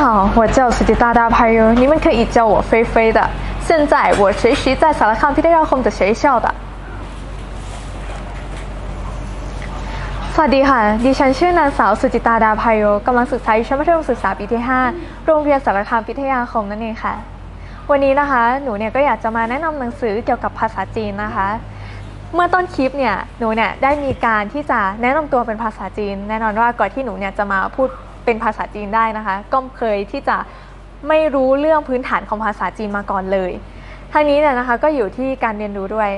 好，我叫随地大大拍哟，你们可以叫我菲菲的。现在我学习在萨拉康พิทยาคม的学校的。สวัสดีค่ะ ดิฉันชื่อนางสาวสุจิตาดาพายโยกำลังศึกษาอยู่ชั้นมัธยมศึกษาปีที่ 5 โรงเรียนสารคามพิทยาคมนั่นเองค่ะ วันนี้นะคะ หนูเนี่ยก็อยากจะมาแนะนำหนังสือเกี่ยวกับภาษาจีนนะคะ เมื่อต้นคลิปเนี่ยหนูเนี่ยได้มีการที่จะแนะนำตัวเป็นภาษาจีน แน่นอนว่าก่อนที่หนูเนี่ยจะมาพูด เป็นภาษาจีนได้นะคะ ก็เคยที่จะไม่รู้เรื่องพื้นฐานของภาษาจีนมาก่อนเลยทางนี้เนี่ยนะคะก็อยู่ที่การเรียนรู้ด้วย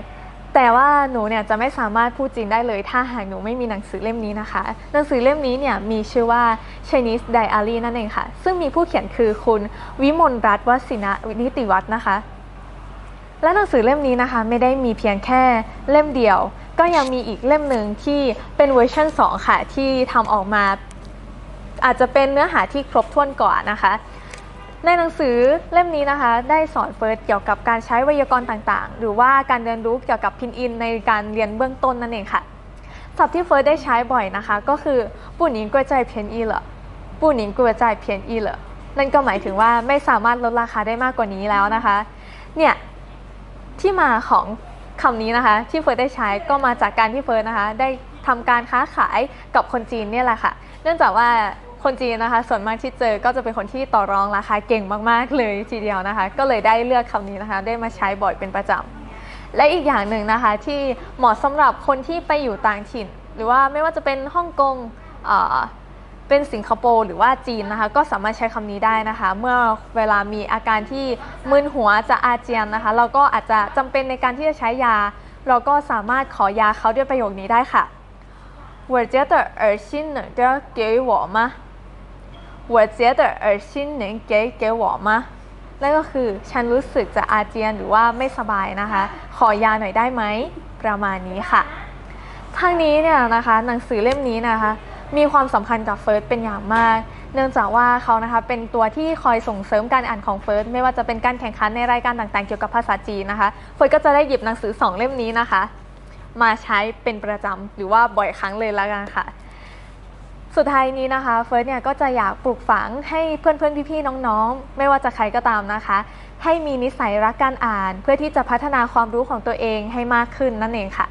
แต่ว่าหนูเนี่ยจะไม่สามารถพูดจีนได้เลย ถ้าหากหนูไม่มีหนังสือเล่มนี้นะคะ หนังสือเล่มนี้เนี่ยมีชื่อว่า Chinese Diary นั่นเองค่ะ ซึ่งมีผู้เขียนคือคุณวิมลรัตน์วสินะนิติวัฒน์นะคะ และหนังสือเล่มนี้นะคะไม่ได้มีเพียงแค่เล่มเดียว ก็ยังมีอีกเล่มหนึ่งที่เป็นเวอร์ชัน2ค่ะที่ทำออกมา อาจจะเป็นเนื้อหาที่ครบถ้วนกว่านนะคะ ในหนังสือเล่มนี้นะคะ ได้สอนเฟิร์สเกี่ยวกับการใช้ไวยากรณ์ต่างๆ หรือว่าการเรียนรู้เกี่ยวกับพินอินในการเรียนเบื้องต้นนั่นเองค่ะศัพท์ที่เฟิร์สได้ใช้บ่อยนะคะ ก็คือปู่หนิงกล้วใจเพียนอีเหรอปู่หนิงกล้วใจเพียนอีเหรอนั่นก็หมายถึงว่าไม่สามารถลดราคาได้มากกว่านี้แล้วนะคะ เนี่ยที่มาของคำนี้นะคะที่เฟิร์สได้ใช้ก็มาจากการที่เฟิร์สนะคะ ได้ทำการค้าขายกับคนจีนเนี่ยแหละค่ะ เนื่องจากว่า คนจีนนะคะ ส่วนมากที่เจอก็จะเป็นคนที่ต่อรองราคาเก่งมากๆเลยทีเดียวนะคะ ก็เลยได้เลือกคำนี้นะคะ ได้มาใช้บ่อยเป็นประจำและอีกอย่างหนึ่งนะคะ ที่เหมาะสำหรับคนที่ไปอยู่ต่างถิ่น หรือว่าไม่ว่าจะเป็นฮ่องกงเอ่อ เป็นสิงคโปร์หรือว่าจีนนะคะก็สามารถใช้คำนี้ได้นะคะ เมื่อเวลามีอาการที่มึนหัวจะอาเจียนนะคะ เราก็อาจจะจำเป็นในการที่จะใช้ยา เราก็สามารถขอยาเขาด้วยประโยคนี้ได้ค่ะ我觉得恶心能的给我吗 我觉得恶心能给给我吗นั่นก็คือฉันรู้สึกจะอาเจียนหรือว่าไม่สบายนะคะ ขอยาหน่อยได้ไหมประมาณนี้ค่ะ ทั้งนี้เนี่ยนะคะหนังสือเล่มนี้นะคะ มีความสำคัญกับเฟิร์สเป็นอย่างมาก เนื่องจากว่าเขานะคะเป็นตัวที่คอยส่งเสริมการอ่านของเฟิร์สไม่ว่าจะเป็นการแข่งขันในรายการต่างๆ เกี่ยวกับภาษาจีนนะคะ เฟิร์สก็จะได้หยิบหนังสือสองเล่มนี้นะคะ มาใช้เป็นประจำหรือว่าบ่อยครั้งเลยแล้วกันค่ะ สุดท้ายนี้นะคะเฟิร์สเนี่ยก็จะอยากปลูกฝังให้เพื่อนๆพี่ๆน้องๆ ไม่ว่าจะใครก็ตามนะคะ ให้มีนิสัยรักการอ่าน เพื่อที่จะพัฒนาความรู้ของตัวเองให้มากขึ้นนั่นเองค่ะ